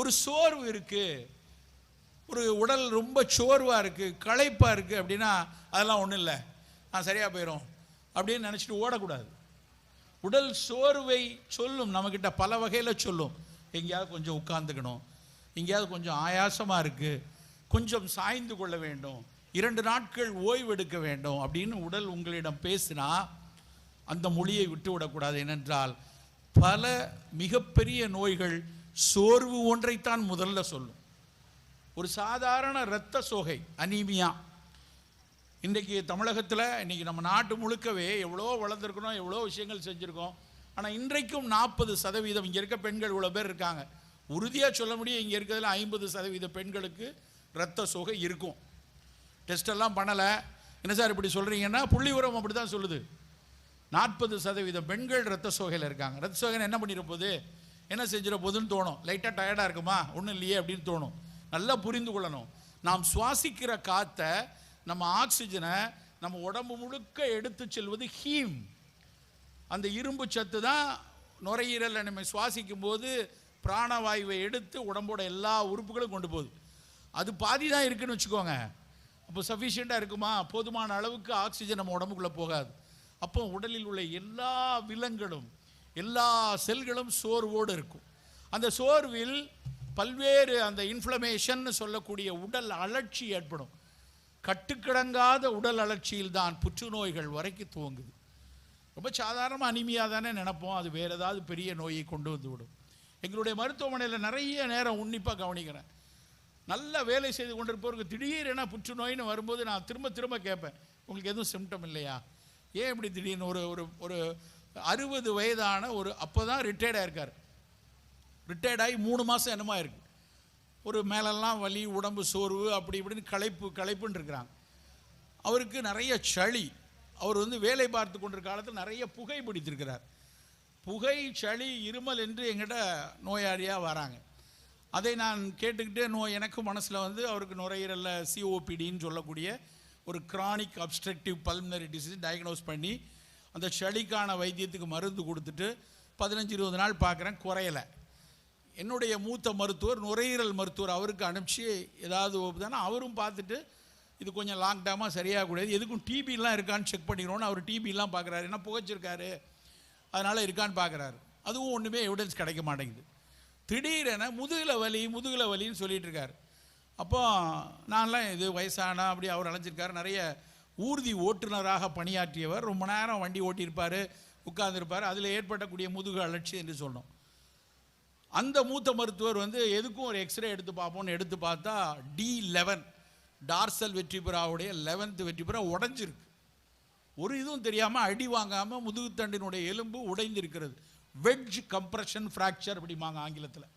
ஒரு சோர்வு இருக்குது ஒரு உடல் ரொம்ப சோர்வாக இருக்குது களைப்பாக இருக்குது அப்படின்னா அதெல்லாம் ஒன்றும் இல்லை. நான் சரியாக போயிடும் அப்படின்னு நினச்சிட்டு ஓடக்கூடாது. உடல் சோர்வை சொல்லும் நம்மக்கிட்ட பல வகையில் சொல்லும். எங்கேயாவது கொஞ்சம் உட்காந்துக்கணும் எங்கேயாவது கொஞ்சம் ஆயாசமாக இருக்குது கொஞ்சம் சாய்ந்து கொள்ள வேண்டும். இரண்டு நாட்கள் ஓய்வெடுக்க வேண்டும் அப்படின்னு உடல் உங்களிடம் பேசினா அந்த மொழியை விட்டு விடக்கூடாது. ஏனென்றால் பல மிகப்பெரிய நோய்கள் சோர்வு ஒன்றைத்தான் முதல்ல சொல்லும். ஒரு சாதாரண இரத்த சோகை அனீமியா. இன்றைக்கி தமிழகத்தில் இன்றைக்கி நம்ம நாட்டு முழுக்கவே எவ்வளோ வளர்ந்துருக்கணும் எவ்வளோ விஷயங்கள் செஞ்சுருக்கோம். ஆனால் இன்றைக்கும் நாற்பது சதவீதம் இங்கே இருக்க பெண்கள் இவ்வளோ பேர் இருக்காங்க. உறுதியாக சொல்ல முடியும் இங்கே இருக்கிறதுல ஐம்பது சதவீத பெண்களுக்கு இரத்த சோகை இருக்கும். டெஸ்ட் எல்லாம் பண்ணலை. என்ன சார் இப்படி சொல்கிறீங்கன்னா புள்ளி உரம் அப்படி தான் சொல்லுது. நாற்பது சதவீத பெண்கள் இரத்த சோகையில் இருக்காங்க. இரத்த சோகை என்ன பண்ணிட போகுது? என்ன செஞ்சிட போதுன்னு தோணும். லைட்டாக டயர்டாக இருக்குமா? ஒன்றும் இல்லையே அப்படின்னு தோணும். நல்லா புரிந்து கொள்ளணும். நாம் சுவாசிக்கிற காற்றை நம்ம ஆக்சிஜனை நம்ம உடம்பு முழுக்க எடுத்து செல்வது ஹீம் அந்த இரும்பு சத்து தான் நுரையீரலை நம்ம சுவாசிக்கும் போது பிராணவாயுவை எடுத்து உடம்போட எல்லா உறுப்புகளும் கொண்டு போகுது. அது பாதி தான் இருக்குன்னு வச்சுக்கோங்க. அப்போ சஃபிஷியண்ட்டாக இருக்குமா? போதுமான அளவுக்கு ஆக்சிஜன் நம்ம உடம்புக்குள்ளே போகாது. அப்போ உடலில் உள்ள எல்லா விலங்களும் எல்லா செல்களும் சோர்வோடு இருக்கும். அந்த சோர்வில் பல்வேறு அந்த இன்ஃப்ளமேஷன் சொல்லக்கூடிய உடல் அழற்சி ஏற்படும். கட்டுக்கிடங்காத உடல் அழற்சியில் தான் புற்றுநோய்கள் வரைக்கும் துவங்குது. ரொம்ப சாதாரணமாக அனிமியாக தானே நினப்போம். அது வேறு ஏதாவது பெரிய நோயை கொண்டு வந்து விடும். எங்களுடைய மருத்துவமனையில் நிறைய நேரம் உன்னிப்பாக கவனிக்கிறேன். நல்ல வேலை செய்து கொண்டிருப்பவருக்கு திடீரென புற்றுநோயின்னு வரும்போது நான் திரும்ப திரும்ப கேட்பேன். உங்களுக்கு எதுவும் சிம்டம் இல்லையா? ஏன் இப்படி திடீர்னு ஒரு ஒரு ஒரு அறுபது வயதான ஒரு அப்போ தான் ரிட்டையர்ட் இருக்கார் ரிட்டையர்ட் ஆகி மூணு மாதம் என்னமா இருக்கு ஒரு மேலெல்லாம் வலி உடம்பு சோர்வு அப்படி இப்படின்னு களைப்பு களைப்புன்னு இருக்கிறாங்க. அவருக்கு நிறைய சளி. அவர் வந்து வேலை பார்த்து கொண்டிருக்க காலத்தில் நிறைய புகை பிடித்திருக்கிறார். புகை சளி இருமல் என்று எங்கிட்ட நோயாளியாக வராங்க. அதை நான் கேட்டுக்கிட்டே நோய் எனக்கு மனசில் வந்து அவருக்கு நுரையீரலில் சிஓபிடின்னு சொல்லக்கூடிய ஒரு chronic obstructive pulmonary disease diagnose பண்ணி அந்த சளிக்கான வைத்தியத்துக்கு மருந்து கொடுத்துட்டு பதினஞ்சு இருபது நாள் பார்க்குறேன் குறையலை. என்னுடைய மூத்த மருத்துவர் நுரையீரல் மருத்துவர் அவருக்கு அனுப்பிச்சு ஏதாவது தானே அவரும் பார்த்துட்டு இது கொஞ்சம் லாங் டேமாக சரியாக கூடாது. எதுக்கும் டிபிலாம் இருக்கான்னு செக் பண்ணிக்கிறோன்னு அவர் டிபிலாம் பார்க்குறாரு. என்ன புகைச்சிருக்காரு? அதனால் இருக்கான்னு பார்க்குறாரு. அதுவும் ஒன்றுமே எவிடன்ஸ் கிடைக்க மாட்டேங்குது. திடீரென முதுகில் வலி முதுகில் வலின்னு சொல்லிகிட்டு இருக்கார். அப்போ நான்லாம் இது வயசானா அப்படி அவர் அழைஞ்சிருக்காரு நிறைய ஊர்தி ஓட்டுநராக பணியாற்றியவர் ரொம்ப நேரம் வண்டி ஓட்டியிருப்பார் உட்கார்ந்துருப்பார். அதில் ஏற்படக்கூடிய முதுகு அலட்சி என்று சொன்னோம். அந்த மூத்த மருத்துவர் வந்து எதுக்கும் ஒரு எக்ஸ்ரே எடுத்து பார்ப்போம்னு எடுத்து பார்த்தா டி லெவன் டார்சல் வெற்றிபுறாவுடைய லெவன்த்து வெற்றிபுறா உடஞ்சிருக்கு. ஒரு இதுவும் தெரியாமல் அடி வாங்காமல் முதுகுத்தண்டினுடைய எலும்பு உடைந்திருக்கிறது. வெட்ஜ் கம்ப்ரெஷன் ஃப்ராக்சர் அப்படிம்பாங்க ஆங்கிலத்தில்.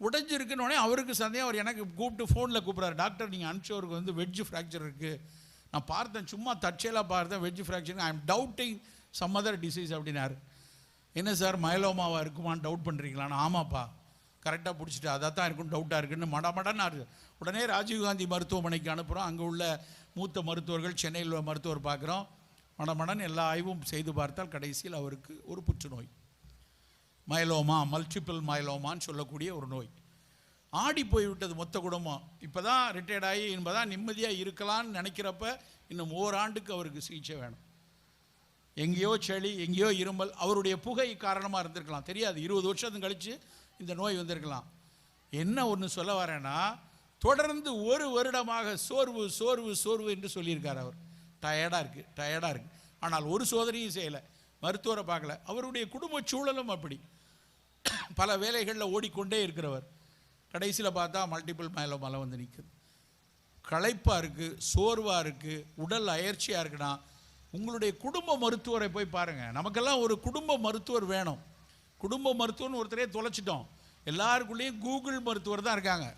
உடைஞ்சிருக்குன்னு உடனே அவருக்கு சந்தேகம். அவர் எனக்கு கூப்பிட்டு ஃபோனில் கூப்பிட்றாரு. டாக்டர் நீங்கள் அனுப்பிச்சவருக்கு வந்து வெட்ஜ் ஃப்ராக்சர் இருக்குது நான் பார்த்தேன் சும்மா தற்செயலாக பார்த்தேன் wedge fraction I am doubting some other disease அப்படின்னாரு. என்ன சார் மயலோமாவாக இருக்குமான்னு டவுட் பண்ணுறீங்களான்னு ஆமாப்பா. கரெக்டாக பிடிச்சிட்டு அதை தான் இருக்கும் டவுட்டாக இருக்குன்னு மடமடன்னு உடனே ராஜீவ்காந்தி மருத்துவமனைக்கு அனுப்புகிறோம் அங்கே உள்ள மூத்த மருத்துவர்கள் சென்னையில் உள்ள மருத்துவர் பார்க்குறோம். மடமடன் எல்லா ஆய்வும் செய்து பார்த்தால் கடைசியில் அவருக்கு ஒரு புற்றுநோய். மயலோமா மல்டிபிள் மயலோமான்னு சொல்லக்கூடிய ஒரு நோய். ஆடி போய்விட்டது மொத்த குடும்பம். இப்போ தான் ரிட்டையர்ட் ஆகி இப்போ தான் நிம்மதியாக இருக்கலாம்னு நினைக்கிறப்ப இன்னும் ஓராண்டுக்கு அவருக்கு சிகிச்சை வேணும். எங்கேயோ செளி எங்கேயோ இருமல் அவருடைய புகை காரணமாக இருந்திருக்கலாம். தெரியாது இருபது வருஷத்துக்கு கழித்து இந்த நோய் வந்திருக்கலாம். என்ன ஒன்று சொல்ல வரேன்னா தொடர்ந்து ஒரு வருடமாக சோர்வு சோர்வு சோர்வு என்று சொல்லியிருக்கார் அவர். டயர்டாக இருக்குது டயர்டாக இருக்குது ஆனால் ஒரு சோதனையும் செய்யலை மருத்துவரை பார்க்கல. அவருடைய குடும்ப சூழலும் அப்படி. பல வேலைகளில் ஓடிக்கொண்டே இருக்கிறவர். கடைசியில் பார்த்தா மல்டிபிள் மேலே மலை வந்து நிற்குது களைப்பாக இருக்குது சோர்வாக இருக்குது உடல் அயற்சியாக இருக்குன்னா உங்களுடைய குடும்ப மருத்துவரை போய் பாருங்கள் நமக்கெல்லாம் ஒரு குடும்ப மருத்துவர் வேணும். குடும்ப மருத்துவர்னு ஒருத்தரே தொலைச்சிட்டோம். எல்லாருக்குள்ளேயும் கூகுள் மருத்துவர் தான் இருக்காங்க.